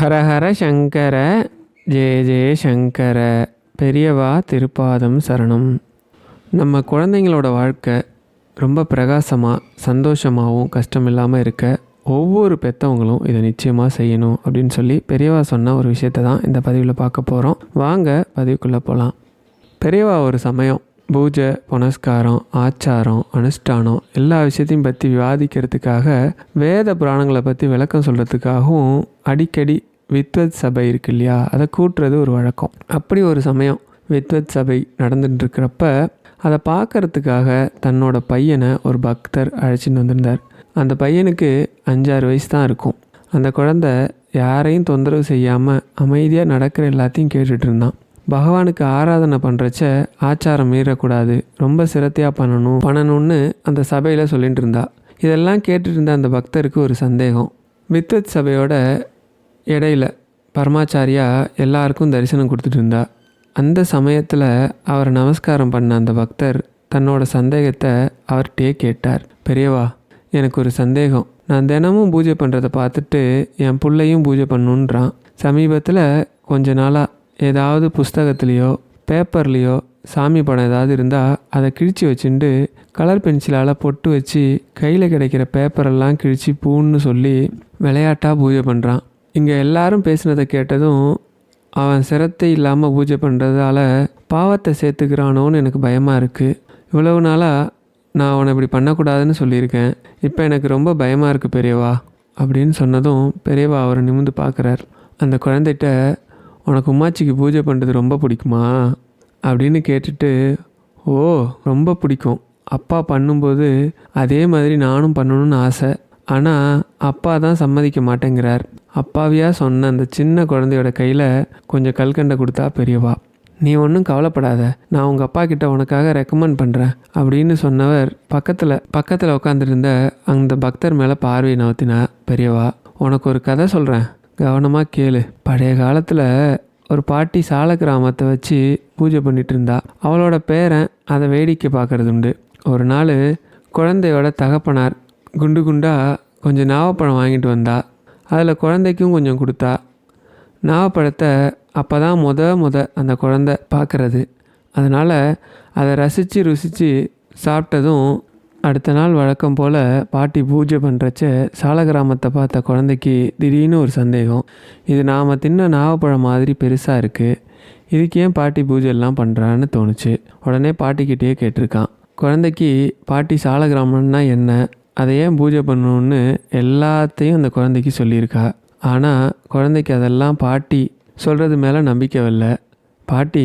ஹரஹர சங்கர ஜெய ஜெய சங்கர பெரியவா திருப்பாதம் சரணம். நம்ம குழந்தைங்களோட வாழ்க்கை ரொம்ப பிரகாசமாக சந்தோஷமாகவும் கஷ்டம் இல்லாமல் இருக்க ஒவ்வொரு பெற்றவங்களும் இதை நிச்சயமாக செய்யணும் அப்படின்னு சொல்லி பெரியவா சொன்ன ஒரு விஷயத்தை தான் இந்த பதிவில் பார்க்க போகிறோம் வாங்க பதிவுக்குள்ளே போகலாம் பெரியவா ஒரு சமயம் பூஜை புனஸ்காரம் ஆச்சாரம் அனுஷ்டானம் எல்லா விஷயத்தையும் பற்றி விவாதிக்கிறதுக்காக வேத புராணங்களை பற்றி விளக்கம் சொல்கிறதுக்காகவும் அடிக்கடி வித்வத் சபை இருக்கு இல்லையா அதை கூட்டுறது ஒரு வழக்கம். அப்படி ஒரு சமயம் வித்வத் சபை நடந்துட்டு இருக்கிறப்ப அதை பார்க்கறதுக்காக தன்னோட பையனை ஒரு பக்தர் அழைச்சிட்டு வந்திருந்தார். அந்த பையனுக்கு அஞ்சாறு வயசு தான் இருக்கும். அந்த குழந்தை யாரையும் தொந்தரவு செய்யாமல் அமைதியாக நடக்கிற எல்லாத்தையும் கேட்டுட்டு இருந்தான். பகவானுக்கு ஆராதனை பண்ணுறச்ச ஆச்சாரம் மீறக்கூடாது. ரொம்ப சிரத்தையாக பண்ணணும் பண்ணணும்னு அந்த சபையில் சொல்லிட்டு இருந்தா. இதெல்லாம் கேட்டுட்டு இருந்த அந்த பக்தருக்கு ஒரு சந்தேகம். வித்வத் சபையோட இடையில பரமாச்சாரியா எல்லாருக்கும் தரிசனம் கொடுத்துட்டு இருந்தா. அந்த சமயத்தில் அவரை நமஸ்காரம் பண்ண அந்த பக்தர் தன்னோட சந்தேகத்தை அவர்கிட்டயே கேட்டார். பெரியவா எனக்கு ஒரு சந்தேகம். நான் தினமும் பூஜை பண்ணுறதை பார்த்துட்டு என் பிள்ளையும் பூஜை பண்ணுன்றான். சமீபத்தில் கொஞ்ச நாளாக ஏதாவது புஸ்தகத்துலேயோ பேப்பர்லேயோ சாமி படம் ஏதாவது இருந்தால் அதை கிழிச்சு வச்சுட்டு கலர் பென்சிலால் பொட்டு வச்சு கையில் கிடைக்கிற பேப்பரெல்லாம் கிழிச்சு பூன்னு சொல்லி விளையாட்டாக பூஜை பண்ணுறான் இங்கே எல்லாரும் பேசினதை கேட்டதும் அவன் சிரத்தை இல்லாமல் பூஜை பண்ணுறதால பாவத்தை சேர்த்துக்கிறானோன்னு எனக்கு பயமாக இருக்குது இவ்வளவு நாளாக நான் அவனை இப்படி பண்ணக்கூடாதுன்னு சொல்லியிருக்கேன். இப்போ எனக்கு ரொம்ப பயமாக இருக்குது பெரியவா அப்படின்னு சொன்னதும் பெரியவா அவரை நிமிந்து பார்க்குறார். அந்த குழந்தைகிட்ட உனக்கு உமாச்சிக்கு பூஜை பண்ணுறது ரொம்ப பிடிக்குமா? அப்படின்னு கேட்டுட்டு ஓ ரொம்ப பிடிக்கும். அப்பா பண்ணும்போது அதே மாதிரி நானும் பண்ணணும்னு ஆசை. ஆனால் அப்பா தான் சம்மதிக்க மாட்டேங்கிறார். அப்பாவியாக சொன்ன அந்த சின்ன குழந்தையோட கையில் கொஞ்சம் கல்கண்டை கொடுத்தா பெரியவா. நீ ஒன்றும் கவலைப்படாத. நான் உங்கள் அப்பா கிட்ட உனக்காக ரெக்கமெண்ட் பண்ணுறேன் அப்படின்னு சொன்னவர் பக்கத்தில் பக்கத்தில் உட்காந்துருந்த அந்த பக்தர் மேலே பார்வை நவுத்தினா பெரியவா உனக்கு ஒரு கதை சொல்கிறேன் கவனமாக கேளு. பழைய காலத்தில் ஒரு பாட்டி சால கிராமத்தை வச்சு பூஜை பண்ணிட்டு இருந்தா. அவளோட பேரன் அதை வேடிக்கை பார்க்கறது உண்டு. ஒரு நாள் குழந்தையோட தகப்பனார் குண்டு குண்டாக கொஞ்சம் நாவப்பழம் வாங்கிட்டு வந்தா அதில் குழந்தைக்கும் கொஞ்சம் கொடுத்தா. நாவப்பழத்தை அப்போ தான் முத முத அந்த குழந்தை பார்க்குறது அதனால் அதை ரசித்து ருசித்து சாப்பிட்டதும் அடுத்த நாள் வழக்கம் போல் பாட்டி பூஜை பண்ணுறச்ச சால கிராமத்தை பார்த்த குழந்தைக்கு திடீர்னு ஒரு சந்தேகம். இது நாம் தின்ன நாவப்பழம் மாதிரி பெருசாக இருக்குது இதுக்கு ஏன் பாட்டி பூஜைலாம் பண்ணுறான்னு தோணுச்சு. உடனே பாட்டிக்கிட்டேயே கேட்டிருக்கான். குழந்தைக்கு பாட்டி சால கிராமம்னா என்ன? அதை ஏன் பூஜை பண்ணணும்னு எல்லாத்தையும் அந்த குழந்தைக்கு சொல்லியிருக்கா. ஆனால் குழந்தைக்கு அதெல்லாம் பாட்டி சொல்கிறது மேலே நம்பிக்கை இல்லை பாட்டி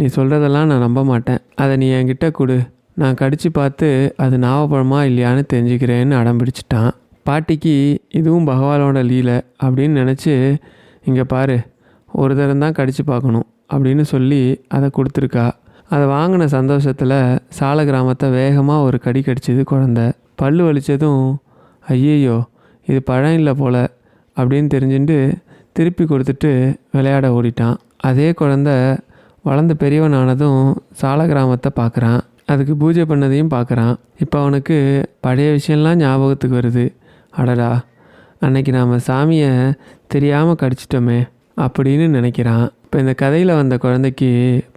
நீ சொல்கிறதெல்லாம் நான் நம்ப மாட்டேன். அதை நீ என்கிட்ட கொடு. நான் கடித்து பார்த்து அது நாவப்பழமா இல்லையான்னு தெரிஞ்சுக்கிறேன்னு அடம் பிடிச்சிட்டான். பாட்டிக்கு இதுவும் பகவானோட லீலை அப்படின்னு நினச்சி இங்கே பாரு ஒரு தரம் தான் கடித்து பார்க்கணும் அப்படின்னு சொல்லி அதை கொடுத்துருக்கா. அதை வாங்கின சந்தோஷத்தில் சால கிராமத்தை வேகமாக ஒரு கடி கடிச்சது குழந்த. பல் வலிச்சதும் ஐயையோ இது பழம் இல்லை போல அப்படின்னு தெரிஞ்சுட்டு திருப்பி கொடுத்துட்டு விளையாட ஓடிட்டான். அதே குழந்த வளர்ந்த பெரியவன் ஆனதும் சால கிராமத்தை பார்க்குறான் அதுக்கு பூஜை பண்ணதையும் பார்க்குறான் இப்போ அவனுக்கு பழைய விஷயம்லாம் ஞாபகத்துக்கு வருது. அடடா அன்னைக்கு நாம் சாமியை தெரியாமல் கடிச்சிட்டோமே அப்படின்னு நினைக்கிறான். இப்போ இந்த கதையில் வந்த குழந்தைக்கு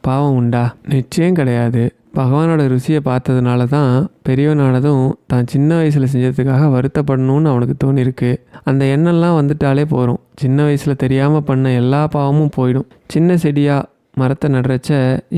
பாவம் உண்டா? நிச்சயம் கிடையாது. பகவானோட ருசியை பார்த்ததுனால தான் பெரியவனானதும் தான் சின்ன வயசில் செஞ்சதுக்காக வருத்தப்படணும்னு அவனுக்கு தோணிருக்கு. அந்த எண்ணம்லாம் வந்துட்டாலே போகிறோம் சின்ன வயசில் தெரியாமல் பண்ண எல்லா பாவமும் போயிடும். சின்ன செடியாக மரத்தை நடுறச்ச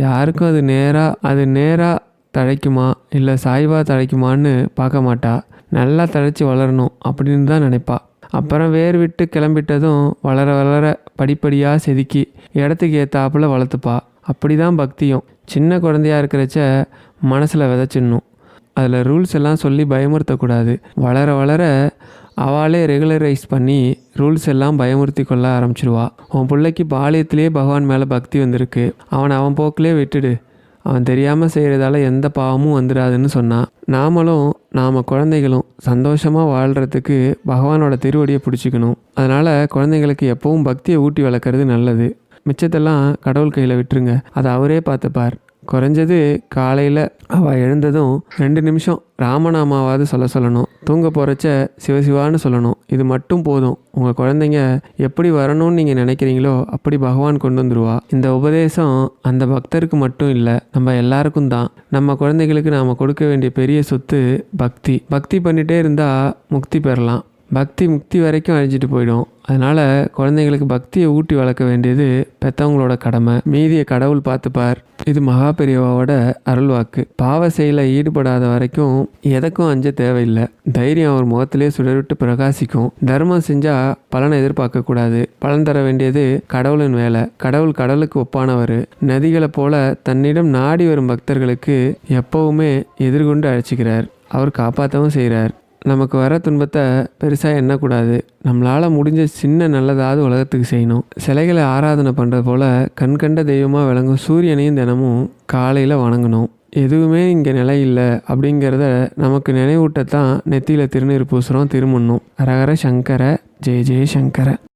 யாருக்கும் அது நேராக அது நேராக தழைக்குமா? இல்லை சாய்வாக தழைக்குமான்னு பார்க்க மாட்டா. நல்லா தழைச்சி வளரணும் அப்படின்னு தான் நினைப்பா. அப்புறம் வேர் விட்டு கிளம்பிட்டதும் வளர வளர படிப்படியாக செதுக்கி இடத்துக்கு ஏற்றாப்புல வளர்த்துப்பா. அப்படி தான் பக்தியும். சின்ன குழந்தையா இருக்கிறச்ச மனசில் விதைச்சிடணும். அதில் ரூல்ஸ் எல்லாம் சொல்லி பயமுறுத்தக்கூடாது. வளர வளர அவளே ரெகுலரைஸ் பண்ணி ரூல்ஸ் எல்லாம் பயமுறுத்தி கொள்ள ஆரம்பிச்சிருவா. உன் பிள்ளைக்கு பாலியத்திலே பகவான் மேலே பக்தி வந்திருக்கு. அவனை அவன் போக்கிலே விட்டுடு. அவன் தெரியாமல் செய்கிறதால எந்த பாவமும் வந்துடாதுன்னு சொன்னான் நாமளும் நாம் குழந்தைகளும் சந்தோஷமாக வாழ்கிறதுக்கு பகவானோட திருவடியை பிடிச்சிக்கணும். அதனால் குழந்தைங்களுக்கு எப்பவும் பக்தியை ஊட்டி வளர்க்குறது நல்லது. மிச்சத்தெல்லாம் கடவுள் கையில் விட்டுருங்க. அதை அவரே பார்த்துப்பார். குறைஞ்சது காலையில் அவள் எழுந்ததும் ரெண்டு நிமிஷம் ராமநாமாவாவது சொல்ல சொல்லணும். தூங்க போகிறச்ச சிவசிவான்னு சொல்லணும். இது மட்டும் போதும். உங்கள் குழந்தைங்க எப்படி வரணும்னு நீங்கள் நினைக்கிறீங்களோ அப்படி பகவான் கொண்டு வந்துருவா. இந்த உபதேசம் அந்த பக்தருக்கு மட்டும் இல்லை நம்ம எல்லாருக்கும் தான். நம்ம குழந்தைகளுக்கு நாம் கொடுக்க வேண்டிய பெரிய சொத்து பக்தி. பக்தி பண்ணிகிட்டே இருந்தால் முக்தி பெறலாம். பக்தி முக்தி வரைக்கும் அழிஞ்சிட்டு போயிடும். அதனால் குழந்தைங்களுக்கு பக்தியை ஊட்டி வளர்க்க வேண்டியது பெற்றவங்களோட கடமை. மீதியை கடவுள் பார்த்துப்பார். இது மகா பெரியவாவோட அருள்வாக்கு பாவ செயலில் ஈடுபடாத வரைக்கும் எதற்கும் அஞ்ச தேவையில்லை. தைரியம் அவர் முகத்திலே சுடர்விட்டு பிரகாசிக்கும். தர்மம் செஞ்சால் பலனை எதிர்பார்க்கக்கூடாது பலன் தர வேண்டியது கடவுளின் வேலை. கடவுள் கடலுக்கு ஒப்பானவர். நதிகளை போல தன்னிடம் நாடி வரும் பக்தர்களுக்கு எப்பவுமே எதிர்கொண்டு அழைச்சிக்கிறார். அவர் காப்பாற்றவும் செய்கிறார். நமக்கு வர துன்பத்தை பெருசாக எண்ணக்கூடாது. நம்மளால் முடிஞ்ச சின்ன நல்லதாவது உலகத்துக்கு செய்யணும். சிலைகளை ஆராதனை பண்ணுறது போல் கண்கண்ட தெய்வமாக விளங்கும் சூரியனையும் தினமும் காலையில் வணங்கணும். எதுவுமே இங்கே நிலை இல்லை அப்படிங்கிறத நமக்கு நினைவூட்டத்தான் நெத்தியில் திருநீர் பூசுகிறோம் திருமணும் ஹரஹர சங்கர ஜெய ஜெய சங்கர.